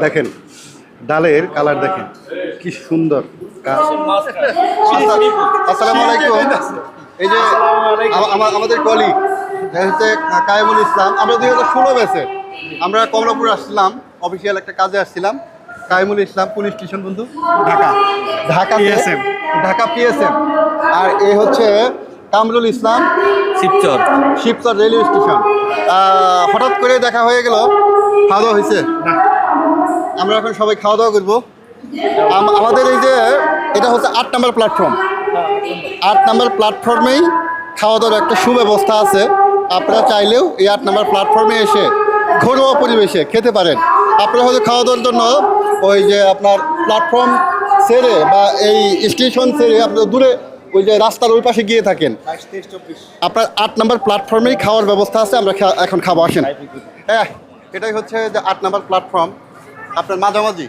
দেখেন ডালের কালার দেখেন কি সুন্দর। কা- আসসালামু আলাইকুম। এই যে আমা- আমা- আমাদের কলিগ হচ্ছে কায়েমুল ইসলাম। আমরা দুই হাজার ষোলো ব্যাচে আমরা কমলাপুর আসছিলাম অফিসিয়াল একটা কাজে আসছিলাম। কায়েমুল ইসলাম পুলিশ স্টেশন বন্ধু। ঢাকা। ঢাকা ঢাকা পিএসএম আর এ হচ্ছে Kamrul Islam Shibchar. Shibchar railway station. হঠাৎ করে দেখা হয়ে গেল ভালো হয়েছে। আমরা এখন সবাই খাওয়া দাওয়া করব। আমাদের এই যে এটা হচ্ছে আট নাম্বার প্ল্যাটফর্ম আট নাম্বার প্ল্যাটফর্মেই খাওয়া দাওয়ার একটা সুব্যবস্থা আছে। আপনারা চাইলেও এই আট নাম্বার প্ল্যাটফর্মে এসে ঘরোয়া পরিবেশে খেতে পারেন। আপনারা হয়তো খাওয়া দাওয়ার জন্য ওই যে আপনার প্ল্যাটফর্ম ছেড়ে বা এই স্টেশন ছেড়ে আপনারা দূরে ওই যে রাস্তার ওই পাশে গিয়ে থাকেন। আপনার আট নাম্বার প্ল্যাটফর্মেই খাওয়ার ব্যবস্থা আছে আমরা এখন খাব আসেন। হ্যাঁ এটাই হচ্ছে যে আট নাম্বার প্ল্যাটফর্ম আপনার মাঝামাঝি।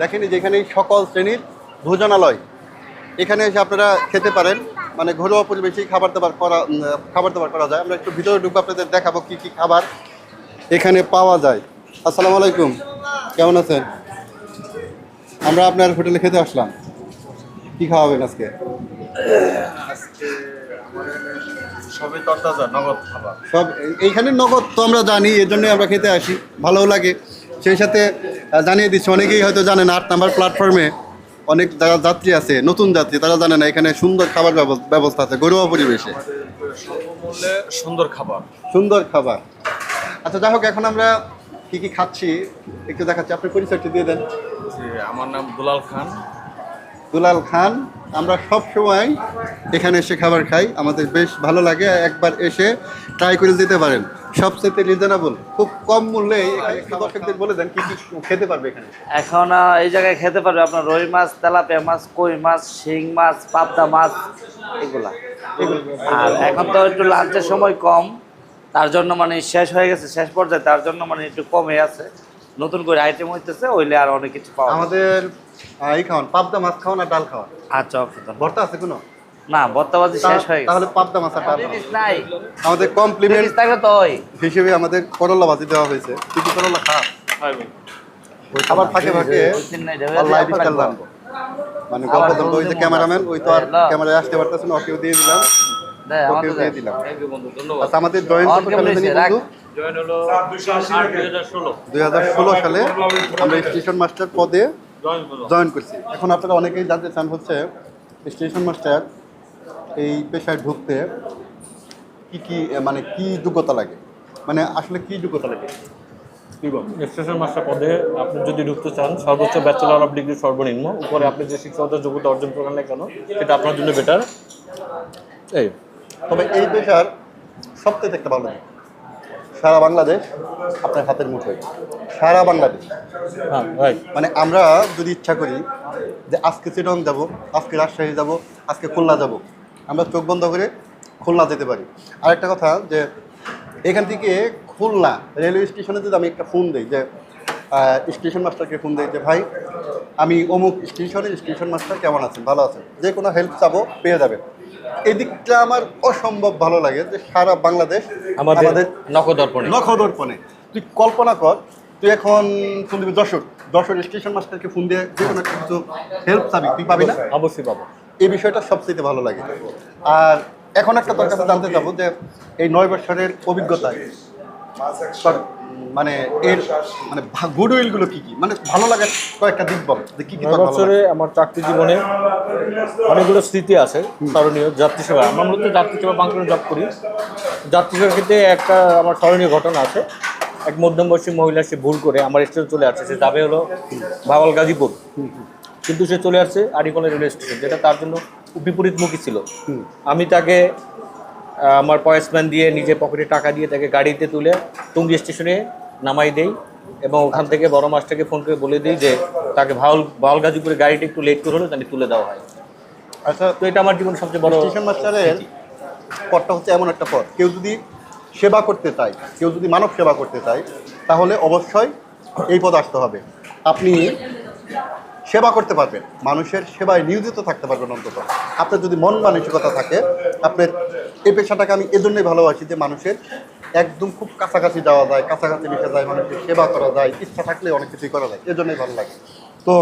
দেখেন যেখানে সকল শ্রেণির ভোজনালয়। এখানে এসে আপনারা খেতে পারেন। মানে ঘরোয়া পরিবেশেই খাবার দাবার করা খাবার দাবার করা যায়। আমরা একটু ভিতরে ঢুকবো আপনাদের দেখাবো কী কী খাবার এখানে পাওয়া যায়। আসসালামু আলাইকুম। কেমন আছেন? আমরা আপনার হোটেলে খেতে আসলাম। কি খাওয়াবেন আজকে? সবই তরতাজা নগদ খাবার। সব এইখানে নগদ তো আমরা জানি এর জন্যই আমরা খেতে আসি। ভালোও লাগে। সেই সাথে জানিয়ে দিচ্ছি অনেকেই হয়তো জানে না আট নাম্বার প্ল্যাটফর্মে অনেক যারা যাত্রী আছে নতুন যাত্রী তারা জানে না এখানে সুন্দর খাবার ব্যব- ব্যবস্থা আছে ঘরোয়া পরিবেশে। সুন্দর খাবার। সুন্দর খাবার। আচ্ছা যাই হোক এখন আমরা কি কি খাচ্ছি একটু দেখাচ্ছি আপনি পরিচয়টি দিয়ে দেন। আমার নাম দুলাল খান। দুলাল খান আমরা সব সময় এখানে এসে খাবার খাই আমাদের বেশ ভালো লাগে একবার এসে ট্রাই করে দিতে পারেন। সবচেয়ে রিজনেবল খুব কম মূল্যে দর্শকদের বলে দেন কি কি খেতে পারবে এখানে। এখন এই জায়গায় খেতে পারবে আপনার রুই মাছ তেলাপিয়া মাছ কই মাছ শিং মাছ পাবদা মাছ এগুলা। আর এখন তো একটু লাঞ্চের সময় কম তার জন্য মানে শেষ হয়ে গেছে শেষ পর্যায়ে তার জন্য মানে একটু কমে আছে। নতুন করে আইটেম হইতেছে ওইলে আর অনেক কিছু পাওয়া। আমাদের এই খাওয়ান পাবদা মাছ খাওয়ান আর ডাল খাওয়ান। আচ্ছা ভর্তা আছে কোনো? না শেষ হয়ে তাহলে পাবদা মাছ আর ডাল খাওয়ান। জিনিস নাই। আমাদের কমপ্লিমেন্ট থাকলে তো হিসেবে আমাদের করলা ভাজি দেওয়া হয়েছে। তুই কি করলা খা? আবার ফাঁকে ফাঁকে লাইভ। জানব মানে গল্প জানব ওই যে ক্যামেরাম্যান ওই তো আর। ক্যামেরায় আসতে পারতেছে না ওকেও দিয়ে দিলাম। ওকেও দিয়ে দিলাম। আচ্ছা আমাদের বন্ধু? দুই হাজার ষোলো। সালে আমরা স্টেশন মাস্টার পদে জয়েন করছি। এখন আপনারা অনেকেই জানতে চান হচ্ছে স্টেশন মাস্টার এই পেশায় ঢুকতে কি কি মানে কি যোগ্যতা লাগে? মানে আসলে কি যোগ্যতা লাগে? কি বল? স্টেশন মাস্টার পদে আপনি যদি ঢুকতে চান সর্বোচ্চ ব্যাচেলর অফ ডিগ্রি সর্বনিম্ন। উপরে আপনি যে শিক্ষাগত যোগ্যতা অর্জন করেন না কেন সেটা আপনার জন্য বেটার এই। তবে এই পেশার সবথেকে একটা ভালো দিক, সারা বাংলাদেশ আপনার হাতের মুঠোয়। সারা বাংলাদেশ। হ্যাঁ রাইট মানে আমরা যদি ইচ্ছা করি যে আজকে চিটং যাব আজকে রাজশাহী যাব আজকে খুলনা যাব আমরা চোখ বন্ধ করে খুলনা যেতে পারি। আরেকটা কথা যে এখান থেকে খুলনা রেলওয়ে স্টেশনে যদি আমি একটা ফোন দিই যে স্টেশন মাস্টারকে ফোন দিই যে ভাই আমি অমুক স্টেশনে স্টেশন মাস্টার কেমন আছেন? ভালো আছেন? যে কোনো হেল্প চাবো পেয়ে যাবেন। এদিকটা আমার অসম্ভব ভালো লাগে যে সারা বাংলাদেশ আমাদের নখদর্পণে। নখদর্পণে। তুই কল্পনা কর তুই এখন ফোন দিবি যশোর। যশোর স্টেশন মাস্টারকে ফোন দিয়ে যে কোনো কিছু হেল্প চাবি তুই পাবি না? অবশ্যই পাবো। এই বিষয়টা সবচেয়ে ভালো লাগে। আর এখন একটা তোর কাছে জানতে চাবো যে এই নয় বছরের অভিজ্ঞতা মানে এর মানে গুডউইলগুলো কি কি? মানে ভালো লাগার কয়েকটা দিক বল যে কি কি বছরে আমার চাকরি জীবনে অনেকগুলো স্মৃতি আছে স্মরণীয় যাত্রী সেবা। আমরা মূলত যাত্রী সেবা বাংলা জব করি। যাত্রী সেবার ক্ষেত্রে একটা আমার স্মরণীয় ঘটনা আছে। এক মধ্যমবয়সী মহিলা সে ভুল করে আমার স্টেশন চলে আসছে সে যাবে হলো ভাওয়াল গাজীপুর কিন্তু সে চলে আসছে আড়িকলা রেলওয়ে স্টেশন যেটা তার জন্য বিপরীতমুখী ছিল। আমি তাকে আমার পয়েসম্যান দিয়ে নিজে পকেটে টাকা দিয়ে তাকে গাড়িতে তুলে টুঙ্গি স্টেশনে নামাই দেই এবং ওখান থেকে বড় মাস্টারকে ফোন করে বলে দিই যে তাকে ভাওল ভাওল গাজীপুরে গাড়িটা একটু লেট করে হলে তাকে তুলে দেওয়া হয়। আচ্ছা তো এটা আমার জীবনের সবচেয়ে বড় স্টেশন মাস্টারের পদটা হচ্ছে এমন একটা পদ কেউ যদি সেবা করতে চায় কেউ যদি মানব সেবা করতে চায় তাহলে অবশ্যই এই পদ আসতে হবে। আপনি সেবা করতে পারবেন। মানুষের সেবায় নিয়োজিত থাকতে পারবেন অন্তত। আপনার যদি মন মানসিকতা থাকে, আপনার এই পেশাটাকে আমি এজন্যই ভালোবাসি যে মানুষের একদম খুব কাছাকাছি যাওয়া যায়, কাছাকাছি মিশে যায়, মানুষের সেবা করা যায়, ইচ্ছা থাকলে অনেক কিছুই করা যায়, এজন্যই ভালো লাগে। তো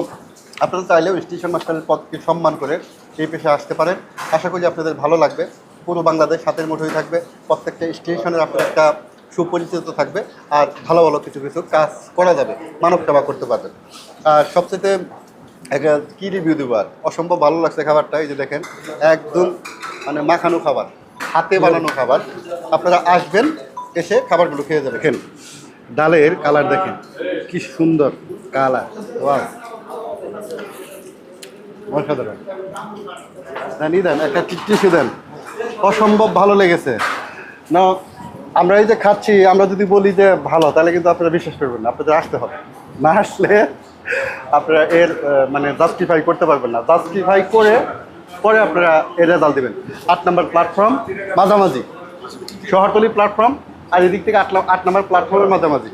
আপনারা চাইলেও স্টেশন মাস্টারের পদকে সম্মান করে এই পেশায় আসতে পারেন। আশা করি আপনাদের ভালো লাগবে। পুরো বাংলাদেশ হাতের মুঠোয় থাকবে। প্রত্যেকটা স্টেশনের আপনার একটা সুপরিচিত থাকবে। আর ভালো ভালো কিছু কিছু কাজ করা যাবে। মানব সেবা করতে পারবেন। আর সবচেয়ে একটা কী রিভিউ দেবো আর? অসম্ভব ভালো লাগছে খাবারটা এই যে দেখেন একদম মানে মাখানো খাবার হাতে বানানো খাবার। আপনারা আসবেন এসে খাবারগুলো খেয়ে যাবে খেন ডালের কালার দেখেন কি সুন্দর কালার ওয়াও। অসাধারণ। ই দেন একটা টিসু দেন। অসম্ভব ভালো লেগেছে। না আমরা এই যে খাচ্ছি আমরা যদি বলি যে ভালো তাহলে কিন্তু আপনারা বিশ্বাস করবেন না আপনাদের আসতে হবে। না আসলে আপনারা এর মানে জাস্টিফাই করতে পারবেন না। জাস্টিফাই করে পরে আপনারা এর রেজাল্ট দেবেন। আট নম্বর প্ল্যাটফর্ম মাঝামাঝি। শহরতলি প্ল্যাটফর্ম আর এদিক থেকে আট আট নম্বর প্ল্যাটফর্মের মাঝামাঝি।